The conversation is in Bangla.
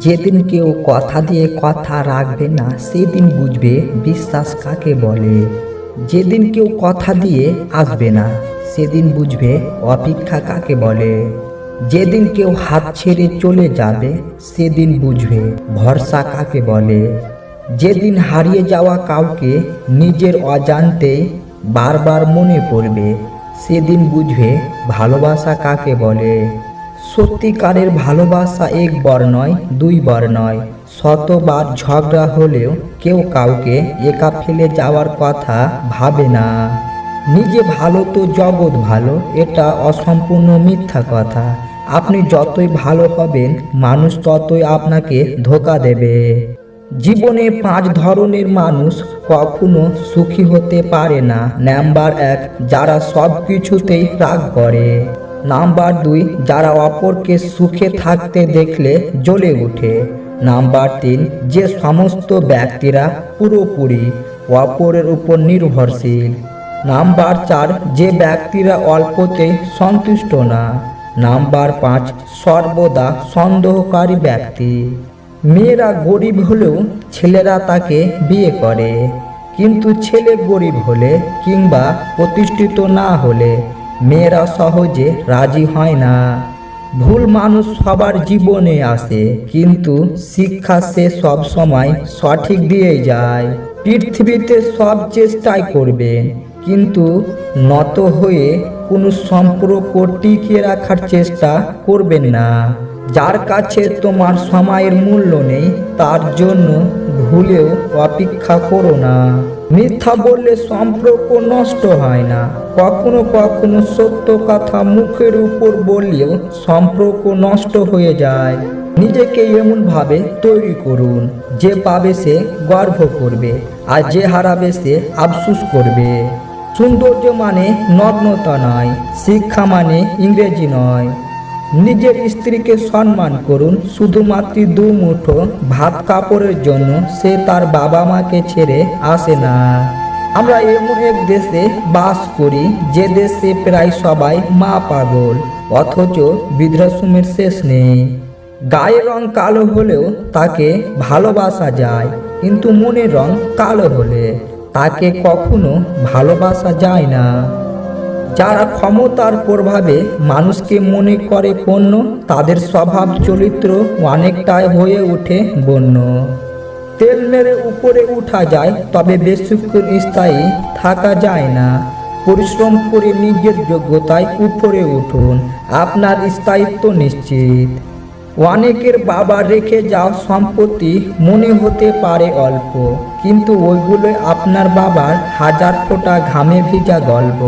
যেদিন কেউ কথা দিয়ে কথা রাখবে না, সেদিন বুঝবে বিশ্বাস কাকে বলে। যেদিন কেউ কথা দিয়ে আসবে না, সেদিন বুঝবে অপেক্ষা কাকে বলে। যেদিন কেউ হাত ছেড়ে চলে যাবে, সেদিন বুঝবে ভরসা কাকে বলে। যেদিন হারিয়ে যাওয়া কাউকে নিজের অজান্তে বারবার মনে পড়বে, সেদিন বুঝবে ভালোবাসা কাকে বলে। সত্যিকারের ভালোবাসা একবার নয় দুইবার নয়। শতবার ঝগড়া হলেও কেউ কাউকে একা ফেলে যাওয়ার কথা ভাবে না। নিজে ভালো তো জগৎ ভালো, এটা অসম্পূর্ণ মিথ্যা কথা। আপনি যতই ভালো হবেন, মানুষ ততই আপনাকে ধোকা দেবে। জীবনে পাঁচ ধরনের মানুষ কখনো সুখী হতে পারে না। নাম্বার এক, যারা সব কিছুতেই রাগ করে। নাম্বার দুই, যারা অপরকে সুখে থাকতে দেখলে জ্বলে ওঠে। নাম্বার তিন, যে সমস্ত ব্যক্তিরা পুরোপুরি অপরের উপর নির্ভরশীল। নাম্বার চার, যে ব্যক্তিরা অল্পতে সন্তুষ্ট না। নাম্বার পাঁচ, সর্বদা সন্দেহকারী ব্যক্তি। মেয়েরা গরিব হলেও ছেলেরা তাকে বিয়ে করে। কিন্তু ছেলে গরিব হলে কিংবা প্রতিষ্ঠিত না হলে মেয়েরা সহজে রাজি হয় না। ভুল মানুষ সবার জীবনে আসে, কিন্তু শিক্ষা সে সব সময় সঠিক দিয়ে যায়। পৃথিবীতে সব চেষ্টাই করবে, কিন্তু নত হয়ে কোনো সম্পর্ক টিকিয়ে রাখার চেষ্টা করবেন না। যার কাছে তোমার সময়ের মূল্য নেই, তার জন্য ভুলেও অপেক্ষা করো না। মিথ্যা বললে সম্পর্ক নষ্ট হয় না। কখনো কখনো সত্য কথা মুখের উপর বললেও সম্পর্ক নষ্ট হয়ে যায়। নিজেকে এমনভাবে তৈরি করুন, যে পাবে সে গর্ব করবে আর যে হারাবে সে আফসুস করবে। সৌন্দর্য মানে নগ্নতা নয়, শিক্ষা মানে ইংরেজি নয়। নিজের স্ত্রীকে সম্মান করুন। শুধুমাত্র দু মুঠো ভাত কাপড়ের জন্য সে তার বাবা মাকে ছেড়ে আসে না। আমরা এমন এক দেশে বাস করি, যে দেশে প্রায় সবাই মা পাগল, অথচ বৃদ্ধাশ্রমের শেষ নেই। গায়ের রং কালো হলেও তাকে ভালোবাসা যায়, কিন্তু মনের রং কালো হলে তাকে কখনো ভালোবাসা যায় না। যারা ক্ষমতার প্রভাবে মানুষকে মনে করে পণ্য, তাদের স্বভাব চরিত্র অনেকটাই হয়ে ওঠে বন্য। তেল মেরে উপরে উঠা যায়, তবে বেশিক্ষণ স্থায়ী থাকা যায় না। পরিশ্রম করে নিজের যোগ্যতায় উপরে উঠুন, আপনার স্থায়িত্ব নিশ্চিত। অনেকের বাবা রেখে যাওয়া সম্পত্তি মনে হতে পারে অল্প, কিন্তু ওইগুলো আপনার বাবার হাজার ফোঁটা ঘামে ভিজা গল্প।